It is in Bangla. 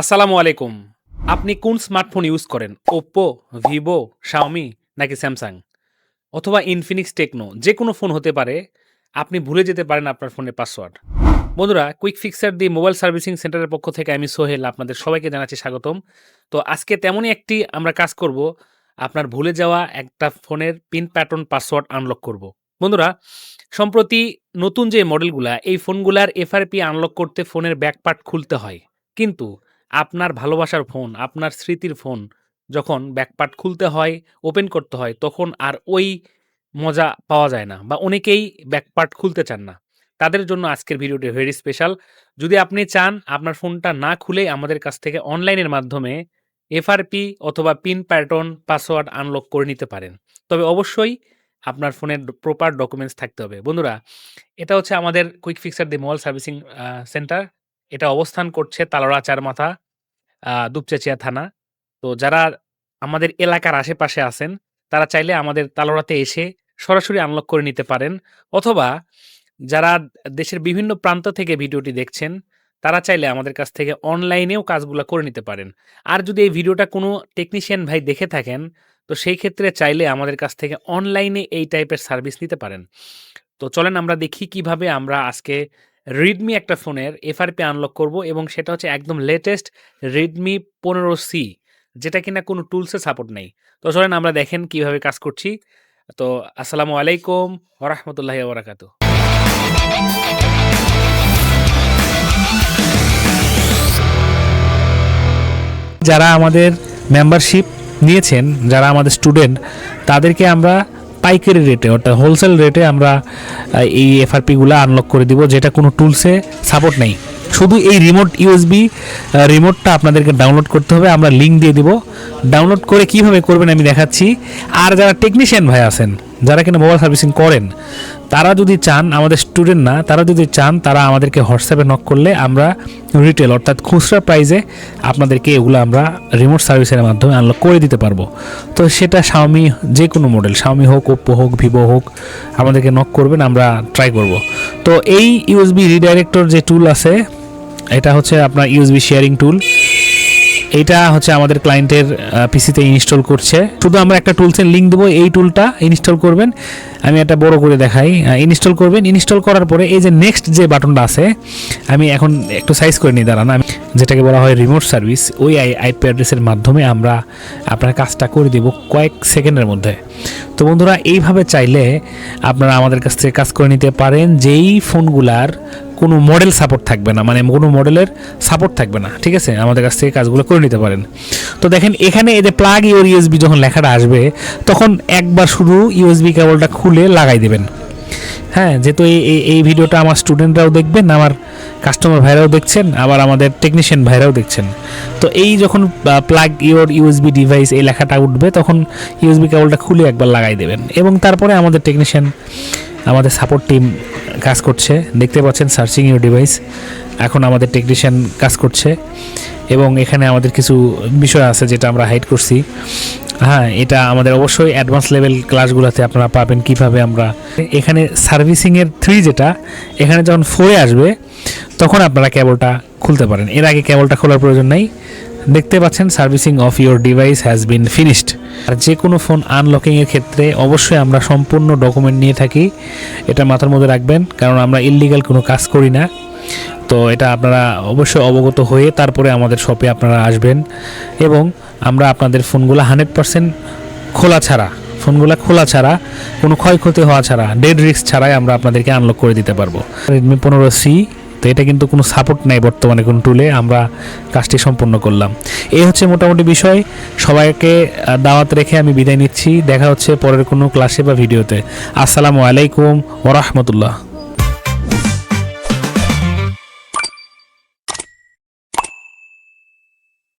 আসসালামু আলাইকুম। আপনি কোন স্মার্টফোন ইউজ করেন? ওপ্পো ভিভো শাওমি নাকি স্যামসাং অথবা ইনফিনিক্স টেকনো যে কোনো ফোন হতে পারে, আপনি ভুলে যেতে পারেন আপনার ফোনের পাসওয়ার্ড বন্ধুরা quick fixer the mobile servicing সেন্টারের পক্ষ থেকে আমি সোহেল, আপনাদের সবাইকে জানাচ্ছি স্বাগতম। তো আজকে তেমনই একটি আমরা কাজ করব, আপনার ভুলে যাওয়া একটা ফোনের পিন প্যাটার্ন পাসওয়ার্ড আনলক করব। বন্ধুরা, সম্প্রতি নতুন যে মডেলগুলা এই ফোনগুলার এফআরপি আনলক করতে ফোনের ব্যাকপার্ট খুলতে হয়। কিন্তু আপনার ভালোবাসার ফোন, আপনার স্মৃতির ফোন যখন ব্যাকপার্ট খুলতে হয়, ওপেন করতে হয়, তখন আর ওই মজা পাওয়া যায় না বা অনেকেই ব্যাকপার্ট খুলতে চান না। তাদের জন্য আজকের ভিডিওটি ভেরি স্পেশাল। যদি আপনি চান আপনার ফোনটা না খুলে আমাদের কাছ থেকে অনলাইনের মাধ্যমে এফআরপি অথবা পিন প্যাটার্ন পাসওয়ার্ড আনলক করে নিতে পারেন। তবে অবশ্যই আপনার ফোনের প্রপার ডকুমেন্টস থাকতে হবে। বন্ধুরা, এটা হচ্ছে আমাদের quick fixer the mobile servicing centre. এটা অবস্থান করছে তালোড়া চারমাথা, দুপচাঁচিয়া থানা। তো যারা আমাদের এলাকার আশেপাশে আছেন, তারা চাইলে আমাদের তালোড়াতে এসে সরাসরি আনলক করে নিতে পারেন। অথবা যারা দেশের বিভিন্ন প্রান্ত থেকে ভিডিওটি দেখছেন, তারা চাইলে আমাদের কাছ থেকে অনলাইনেও কাজগুলা করে নিতে পারেন। আর যদি এই ভিডিওটা কোনো টেকনিশিয়ান ভাই দেখে থাকেন, তো সেই ক্ষেত্রে চাইলে আমাদের কাছ থেকে অনলাইনে এই টাইপের সার্ভিস নিতে পারেন। তো চলেন আমরা দেখি কীভাবে আমরা আজকে Redmi একটা ফোনের এফআরপি আনলক করব এবং সেটা হচ্ছে একদম লেটেস্ট রিডমি পনেরো সি যেটা কিনা কোনো টুলসে সাপোর্ট নেই। তো চলেন আমরা দেখেন কীভাবে কাজ করছি। তো আসসালামু আলাইকুম ওয়া রাহমাতুল্লাহি ওয়া বারাকাতুহু। যারা আমাদের মেম্বারশিপ নিয়েছেন, যারা আমাদের স্টুডেন্ট, তাদেরকে আমরা পাইকারি রেটে অর্থাৎ হোলসেল রেটে আমরা এই এফআরপিগুলো আনলক করে দিব যেটা কোনো টুলসে সাপোর্ট নেই। শুধু এই রিমোট ইউএসবি রিমোটটা আপনাদেরকে ডাউনলোড করতে হবে। আমরা লিঙ্ক দিয়ে দিব। ডাউনলোড করে কীভাবে করবেন আমি দেখাচ্ছি। আর যারা টেকনিশিয়ান ভাই আছেন, যারা কিনা মোবাইল সার্ভিসিং করেন, তারা যদি চান আমাদের স্টুডেন্ট না, তারা যদি চান তারা আমাদেরকে হোয়াটসঅ্যাপে নক করলে আমরা রিটেল অর্থাৎ খুচরা প্রাইজে আপনাদেরকে এগুলো আমরা রিমোট সার্ভিসের মাধ্যমে আনলক করে দিতে পারব। তো সেটা Xiaomi যে কোনো মডেল Xiaomi হোক, Oppo হোক, ভিভো হোক আমাদেরকে নক করবেন আমরা ট্রাই করব। তো এই ইউএসবি রিডাইরেক্টর যে টুল আছে, এটা হচ্ছে আপনার ইউএসবি শেয়ারিং টুল। এইটা হচ্ছে আমাদের ক্লায়েন্টের পিসিতে ইনস্টল করছে। শুধু আমরা একটা টুলসের লিংক দেবো, এই টুলটা ইনস্টল করবেন। আমি একটা বড় করে দেখাই। ইনস্টল করবেন। ইনস্টল করার পরে এই যে নেক্সট যে বাটনটা আছে, আমি এখন একটু সাইজ করে নিই দাঁড়ান। আমি যেটাকে বলা হয় রিমোট সার্ভিস, ওই আই আইপি অ্যাড্রেসের মাধ্যমে আমরা আপনার কাজটা করে দিব কয়েক সেকেন্ডের মধ্যে। তো বন্ধুরা এইভাবে চাইলে আপনারা আমাদের কাছ থেকে কাজ করে নিতে পারেন যেই ফোনগুলার কোনো মডেল সাপোর্ট থাকবে না মানে কোনো মডেলের সাপোর্ট থাকবে না ঠিক আছে? আমাদের কাছ থেকে কাজগুলো করে নিতে পারেন। তো দেখেন এখানে এই যে প্লাগ ইউর ইউএসবি যখন লেখাটা আসবে তখন একবার শুধু ইউএসবি কেবলটা খুলে লাগাই দেবেন। হ্যাঁ যেহেতু এই- এই ভিডিওটা আমার স্টুডেন্টরাও দেখবেন আমার কাস্টমার ভাইরাও দেখছেন, আবার আমাদের টেকনিশিয়ান ভাইরাও দেখছেন। তো এই যখন প্লাগ ইউর ইউএসবি ডিভাইস এই লেখাটা উঠবে, তখন ইউএসবি কেবলটা খুলে একবার লাগাই দেবেন। এবং তারপরে আমাদের টেকনিশিয়ান আমাদের সাপোর্ট টিম কাজ করছে। দেখতে পাচ্ছেন সার্চিং ইউর ডিভাইস এখন আমাদের টেকনিশিয়ান কাজ করছে। এবং এখানে আমাদের কিছু বিষয় আছে যেটা আমরা হাইড করছি। হ্যাঁ এটা আমাদের অবশ্যই অ্যাডভান্স লেভেল ক্লাসগুলোতে আপনারা পাবেন কীভাবে আমরা। এখানে সার্ভিসিংয়ের থ্রি যেটা, এখানে যখন ফোরে আসবে, তখন আপনারা কেবলটা খুলতে পারেন। এর আগে কেবলটা খোলার প্রয়োজন নেই। দেখতে পাচ্ছেন servicing of your device has been finished আর যে কোনো ফোন আনলকিংয়ের ক্ষেত্রে অবশ্যই আমরা সম্পূর্ণ ডকুমেন্ট নিয়ে থাকি। এটা মাথার মধ্যে রাখবেন, কারণ আমরা ইললিগাল কোনো কাজ করি না। তো এটা আপনারা অবশ্যই অবগত হয়ে তারপরে আমাদের শপে আপনারা আসবেন এবং আমরা আপনাদের ফোনগুলো হান্ড্রেড পার্সেন্ট খোলা ছাড়া ফোনগুলো খোলা ছাড়া, কোনো ক্ষয়ক্ষতি হওয়া ছাড়া ডেড রিস্ক ছাড়াই আমরা আপনাদেরকে আনলক করে দিতে পারব। রেডমি পনেরো সি তো এটা কিন্তু কোনো সাপোর্ট নেই বর্তমানে কোনো টুলে আমরা কাজটি সম্পূর্ণ করলাম। এই হচ্ছে মোটামুটি বিষয়। সবাইকে দাওয়াত রেখে আমি বিদায় নিচ্ছি। দেখা হচ্ছে পরের কোনো ক্লাসে বা ভিডিওতে আসসালামু আলাইকুম ওরহমতুল্লাহ